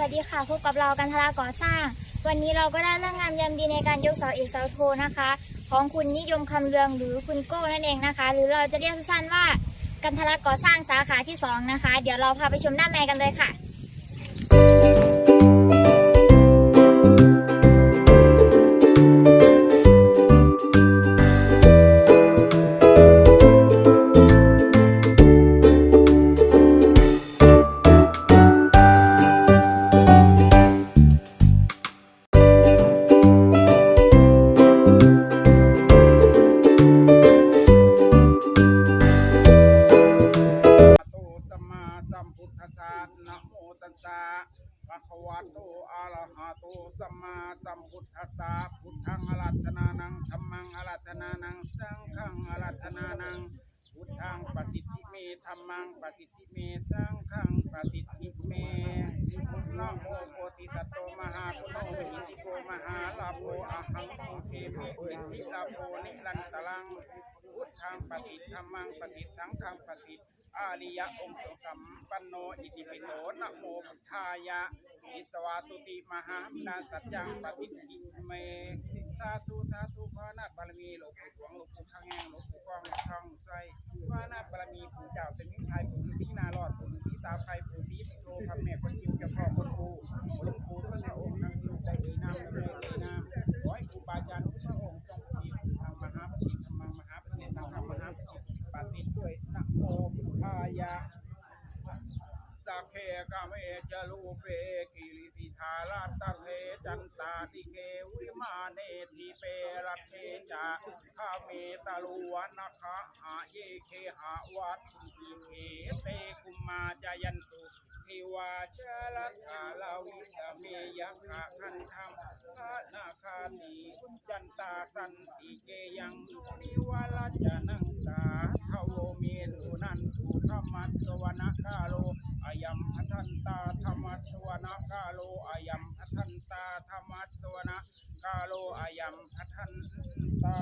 วัสดีค่ะพบกับเรากันทราก่อสร้าง วันนี้เราก็ได้เรื่องงามยามดีในการยกเสาเอกเสาโทนะคะ ของคุณนิยมคำเรืองหรือคุณโก้นั่นเองนะคะ หรือเราจะเรียกสั้นว่ากันทราก่อสร้างสาขาที่สองนะคะ เดี๋ยวเราพาไปชมด้านในกันเลยค่ะ นะโมตัสสะภะคะวะโตอะระหะโตสัมมาสัมพุทธัสสะพุทธังอรัตนานังธัมมังอรัตนานัง สังฆังอรัตนานัง พุทธังปฏิทิเมธัมมังปฏิทิเม สังฆังปฏิทิเมนะโมโพธิสัตโตมหาปุโตอิโกมหาลาโภอะหังสุเทมิสิทธิลาโภนิรันตรัง พุทธังปฏิธรรมังปฏิสังฆังปฏิ อาริยะองค์สงสัมปันโนอิติปิโสนะโมพุทธายะอิสวาสุติมหาอำนาสัจจังปฏิทิเมสาธุสาธุพระนาบารมีหลวงปู่หลวงหลวงปู่ข้างแห้งหลวงปู่กองหลวงช่องไส้พระนาบารมีปู่เจ้าเป็นมิตรไทยปู่ฤาษีนารอดปู่ฤาษีตาไฟ กะเมจะรูเปกิริสิทาราตะเทจันตาติเกวิมาเนติเปรเทจะข้าเมตะลุวันนะคะหาเยเคหาวัตถุเขเตกุมมาจายันตุเทวาชาลธาลาวิสเมยักขะคันธรรมพระนาคาตีจันตาสันติเกยังนิวาลจนังสาทโวเมตุนันตุธรรมัสสวนาคาโล อายัมพัทันตาธรรมัสสวนะกาโลอายัมพัทันตาธรรมัสสวนะกาโลอา ยัมพัทันตา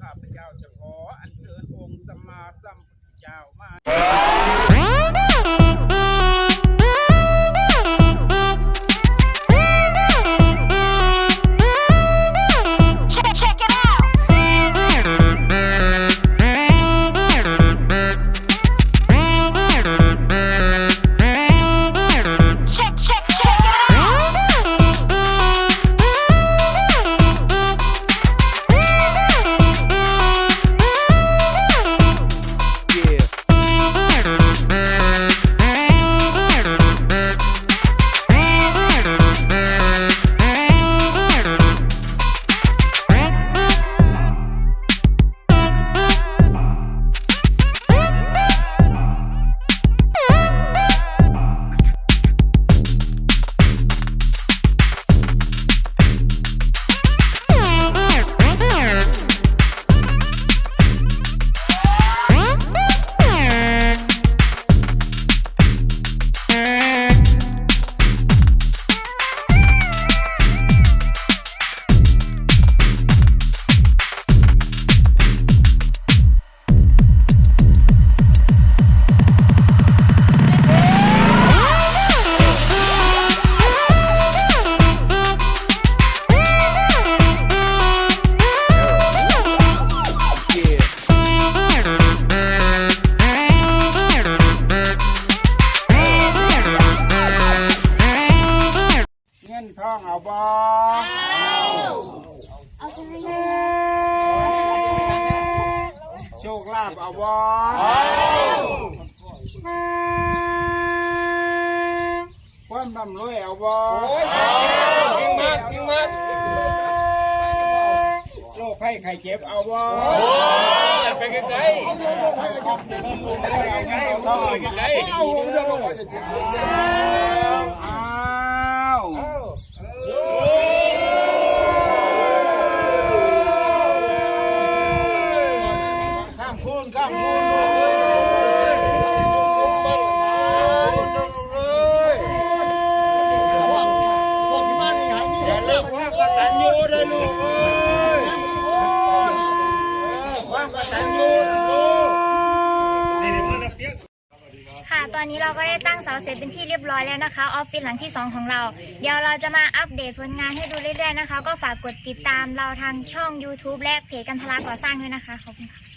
ข้าพเจ้าจะขออัญเชิญองค์สมมาสัมพุ เจ้ามา องเอาบ่เอาใช่ไหมโชคลาภเอาบ่ความร่ำรวยเอาบ่จริงมากจริงมากโรคภัยไข้เจ็บเอาบ่โอ้ยไปไกลเอาไงเอาไงเอาไงอ้ คุณข้ามคุณค่ะ ตอนนี้เราก็ได้ตั้งเสาเสร็จเป็นที่เรียบร้อยแล้วนะคะ ออฟฟิศหลังที่ 2 ของเรา เดี๋ยวเราจะมาอัปเดตผลงานให้ดูเรื่อยๆนะคะ ก็ฝากกดติดตามเราทางช่อง YouTube และเพจกันทลาก่อสร้างด้วยนะคะ ขอบคุณค่ะ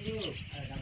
Iya, ada.